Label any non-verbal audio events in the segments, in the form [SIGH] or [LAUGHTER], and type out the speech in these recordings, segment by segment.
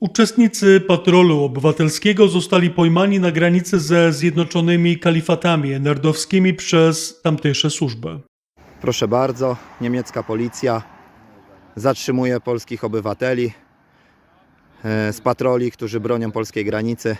Uczestnicy patrolu obywatelskiego zostali pojmani na granicy ze Zjednoczonymi Kalifatami Nerdowskimi przez tamtejsze służby. Proszę bardzo, niemiecka policja zatrzymuje polskich obywateli e, z patroli, którzy bronią polskiej granicy.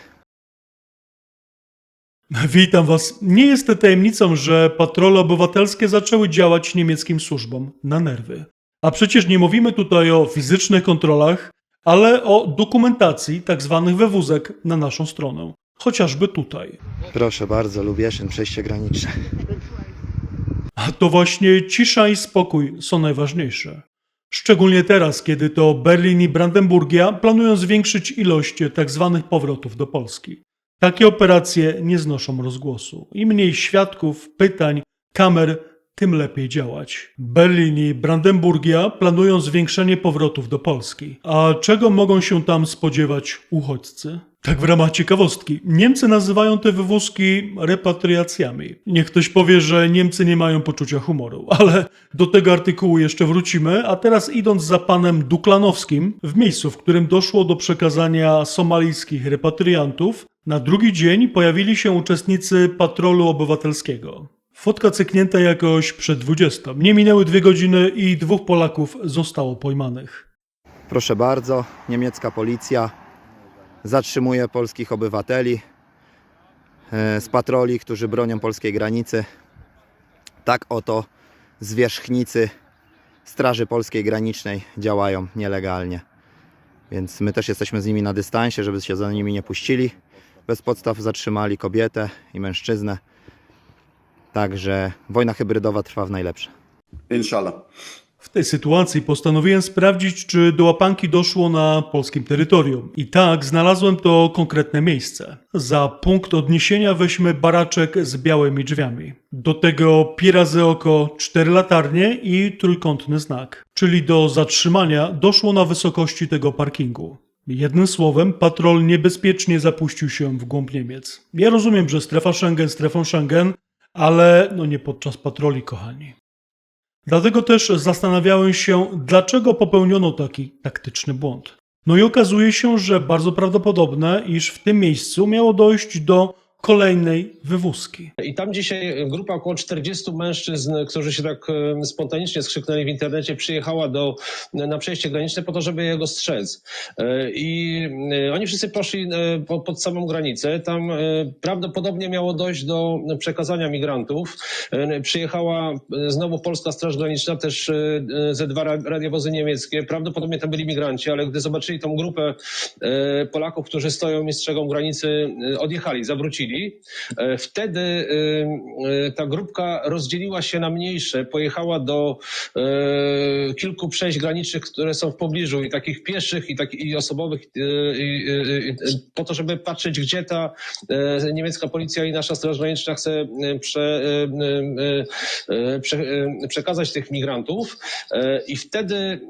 Witam Was. Nie jest tajemnicą, że patrole obywatelskie zaczęły działać niemieckim służbom na nerwy. A przecież nie mówimy tutaj o fizycznych kontrolach, ale o dokumentacji tzw. wywózek na naszą stronę. Chociażby tutaj. Proszę bardzo, Lubieszyn, przejście graniczne. A to właśnie cisza i spokój są najważniejsze. Szczególnie teraz, kiedy to Berlin i Brandenburgia planują zwiększyć ilość tzw. powrotów do Polski. Takie operacje nie znoszą rozgłosu. Im mniej świadków, pytań, kamer, tym lepiej działać. Berlin i Brandenburgia planują zwiększenie powrotów do Polski. A czego mogą się tam spodziewać uchodźcy? Tak w ramach ciekawostki, Niemcy nazywają te wywózki repatriacjami. Niech ktoś powie, że Niemcy nie mają poczucia humoru, [LAUGHS] ale do tego artykułu jeszcze wrócimy, a teraz idąc za panem Duklanowskim, w miejscu, w którym doszło do przekazania somalijskich repatriantów, na drugi dzień pojawili się uczestnicy patrolu obywatelskiego. Fotka cyknięta jakoś przed 20. Nie minęły dwie godziny i dwóch Polaków zostało pojmanych. Proszę bardzo, niemiecka policja zatrzymuje polskich obywateli e, z patroli, którzy bronią polskiej granicy. Tak oto zwierzchnicy Straży Polskiej Granicznej działają nielegalnie. Więc my też jesteśmy z nimi na dystansie, żeby się za nimi nie puścili. Bez podstaw zatrzymali kobietę i mężczyznę. Także wojna hybrydowa trwa w najlepsze. Inshallah. W tej sytuacji postanowiłem sprawdzić, czy do łapanki doszło na polskim terytorium. I tak, znalazłem to konkretne miejsce. Za punkt odniesienia weźmy baraczek z białymi drzwiami. Do tego pi razy oko, cztery latarnie i trójkątny znak. Czyli do zatrzymania doszło na wysokości tego parkingu. Jednym słowem, patrol niebezpiecznie zapuścił się w głąb Niemiec. Ja rozumiem, że strefa Schengen strefą Schengen, ale no nie podczas patroli, kochani. Dlatego też zastanawiałem się, dlaczego popełniono taki taktyczny błąd. No i okazuje się, że bardzo prawdopodobne, iż w tym miejscu miało dojść do kolejnej wywózki. I tam dzisiaj grupa około 40 mężczyzn, którzy się tak spontanicznie skrzyknęli w internecie, przyjechała do, na przejście graniczne po to, żeby jego strzec. E, I e, oni wszyscy poszli e, po, pod samą granicę. Tam prawdopodobnie miało dojść do przekazania migrantów. Przyjechała znowu Polska Straż Graniczna, też ze dwa ra- radiowozy niemieckie. Prawdopodobnie tam byli migranci, ale gdy zobaczyli tą grupę Polaków, którzy stoją i strzegą granicy, odjechali, zawrócili. E, Wtedy e, e, ta grupka rozdzieliła się na mniejsze, pojechała do kilku przejść granicznych, które są w pobliżu i takich pieszych i, tak, i osobowych, po to, żeby patrzeć, gdzie ta niemiecka policja i nasza Straż Graniczna chce prze, prze, przekazać tych migrantów. I wtedy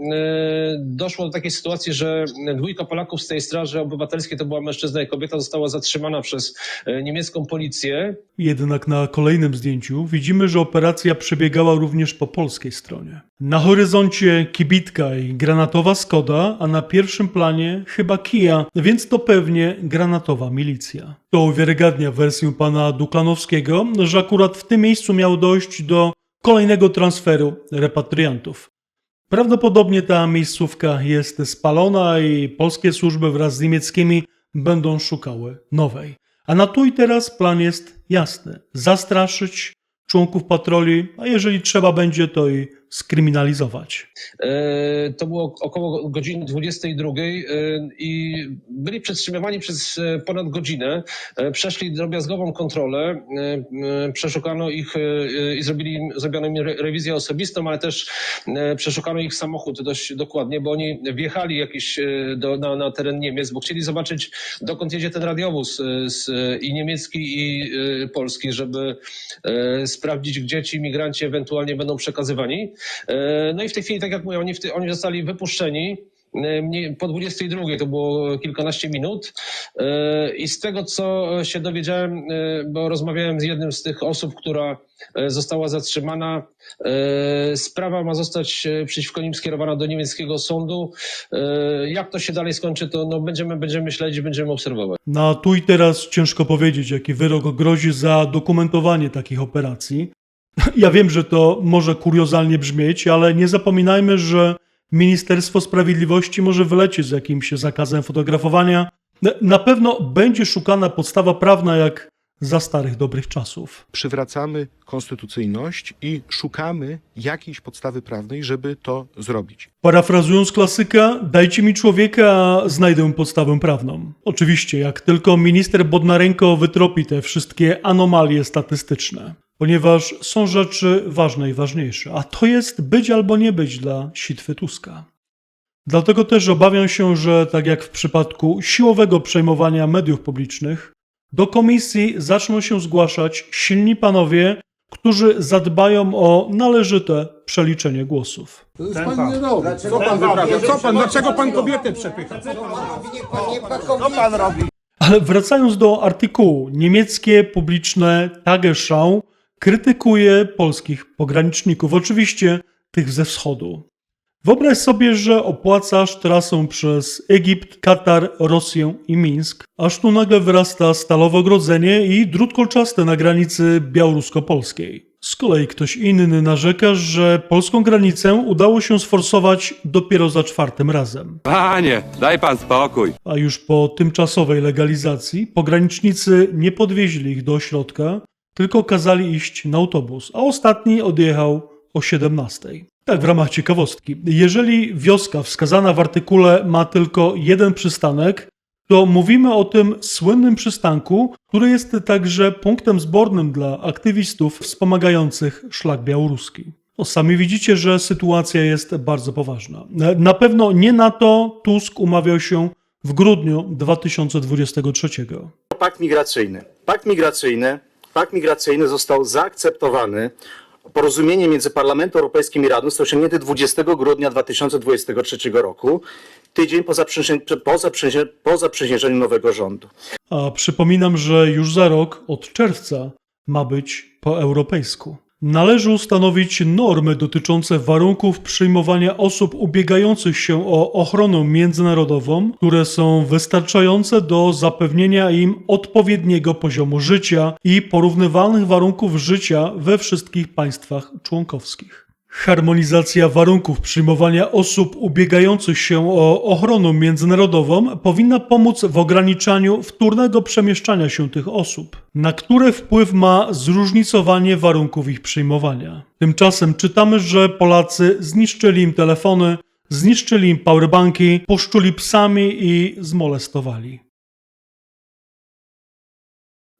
doszło do takiej sytuacji, że dwójka Polaków z tej Straży Obywatelskiej, to była mężczyzna i kobieta, została zatrzymana przez niemiecką policję. Jednak na kolejnym zdjęciu widzimy, że operacja przebiegała również po polskiej stronie. Na horyzoncie kibitka i granatowa Skoda, a na pierwszym planie chyba Kia, więc to pewnie granatowa milicja. To uwiarygadnia wersję pana Duklanowskiego, że akurat w tym miejscu miało dojść do kolejnego transferu repatriantów. Prawdopodobnie ta miejscówka jest spalona i polskie służby wraz z niemieckimi będą szukały nowej. A na tu i teraz plan jest jasny: zastraszyć członków patroli, a jeżeli trzeba będzie, to i skryminalizować. E, To było około godziny 22 e, i byli przetrzymywani przez e, ponad godzinę. Przeszli drobiazgową kontrolę, przeszukano ich i zrobili zrobiono im re- rewizję osobistą, ale też przeszukano ich samochód dość dokładnie, bo oni wjechali jakiś do, na, na teren Niemiec, bo chcieli zobaczyć, dokąd jedzie ten radiowóz i niemiecki, i polski, żeby sprawdzić, gdzie ci migranci ewentualnie będą przekazywani. E, No i w tej chwili, tak jak mówię, oni, oni zostali wypuszczeni. e, po 22 to było kilkanaście minut E, i z tego co się dowiedziałem, bo rozmawiałem z jednym z tych osób, która została zatrzymana, sprawa ma zostać przeciwko nim skierowana do niemieckiego sądu. Jak to się dalej skończy, to no będziemy, będziemy śledzić, będziemy obserwować. Na tu i teraz ciężko powiedzieć, jaki wyrok grozi za dokumentowanie takich operacji. Ja wiem, że to może kuriozalnie brzmieć, ale nie zapominajmy, że Ministerstwo Sprawiedliwości może wylecieć z jakimś zakazem fotografowania. Na pewno będzie szukana podstawa prawna jak za starych dobrych czasów. przywracamy konstytucyjność i szukamy jakiejś podstawy prawnej, żeby to zrobić. Parafrazując klasyka, dajcie mi człowieka, a znajdę podstawę prawną. Oczywiście, jak tylko minister Bodnarenko wytropi te wszystkie anomalie statystyczne, ponieważ są rzeczy ważne i ważniejsze, a to jest być albo nie być dla sitwy Tuska. Dlatego też obawiam się, że tak jak w przypadku siłowego przejmowania mediów publicznych, do komisji zaczną się zgłaszać silni panowie, którzy zadbają o należyte przeliczenie głosów. To jest pan nie robi. Co pan wyprawia? Co pan? Dlaczego pan kobietę przepycha? Co pan robi? Ale wracając do artykułu, niemieckie publiczne Tagesschau krytykuje polskich pograniczników, oczywiście tych ze wschodu. Wyobraź sobie, że opłacasz trasę przez Egipt, Katar, Rosję i Mińsk, aż tu nagle wyrasta stalowe ogrodzenie i drut kolczasty na granicy białorusko-polskiej. Z kolei ktoś inny narzeka, że polską granicę udało się sforsować dopiero za czwartym razem. Panie, daj pan spokój. A już po tymczasowej legalizacji pogranicznicy nie podwieźli ich do ośrodka, tylko kazali iść na autobus, a ostatni odjechał o 17. Tak, w ramach ciekawostki. Jeżeli wioska wskazana w artykule ma tylko jeden przystanek, to mówimy o tym słynnym przystanku, który jest także punktem zbornym dla aktywistów wspomagających szlak białoruski. No, sami widzicie, że sytuacja jest bardzo poważna. Na pewno nie na to Tusk umawiał się w grudniu 2023. Pakt migracyjny. Pakt migracyjny, pakt migracyjny został zaakceptowany. Porozumienie między Parlamentem Europejskim i Radą zostało osiągnięte 20 grudnia 2023 roku, tydzień po zaprzysiężeniu, po zaprzysiężeniu, po zaprzysiężeniu nowego rządu. A przypominam, że już za rok, od czerwca, ma być po europejsku. Należy ustanowić normy dotyczące warunków przyjmowania osób ubiegających się o ochronę międzynarodową, które są wystarczające do zapewnienia im odpowiedniego poziomu życia i porównywalnych warunków życia we wszystkich państwach członkowskich. Harmonizacja warunków przyjmowania osób ubiegających się o ochronę międzynarodową powinna pomóc w ograniczaniu wtórnego przemieszczania się tych osób, na które wpływ ma zróżnicowanie warunków ich przyjmowania. Tymczasem czytamy, że Polacy zniszczyli im telefony, zniszczyli im powerbanki, poszczuli psami i zmolestowali.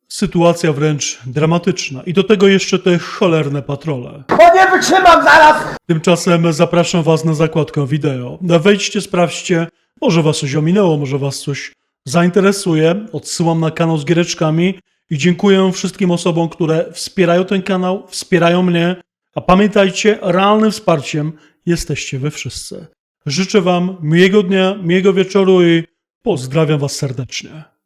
Sytuacja wręcz dramatyczna. I do tego jeszcze te cholerne patrole. Bo nie wytrzymam zaraz! Tymczasem zapraszam Was na zakładkę wideo. Wejdźcie, sprawdźcie, może Was coś ominęło, może Was coś zainteresuje. Odsyłam na kanał z giereczkami i dziękuję wszystkim osobom, które wspierają ten kanał, wspierają mnie. A pamiętajcie, realnym wsparciem jesteście Wy wszyscy. Życzę Wam miłego dnia, miłego wieczoru i pozdrawiam Was serdecznie.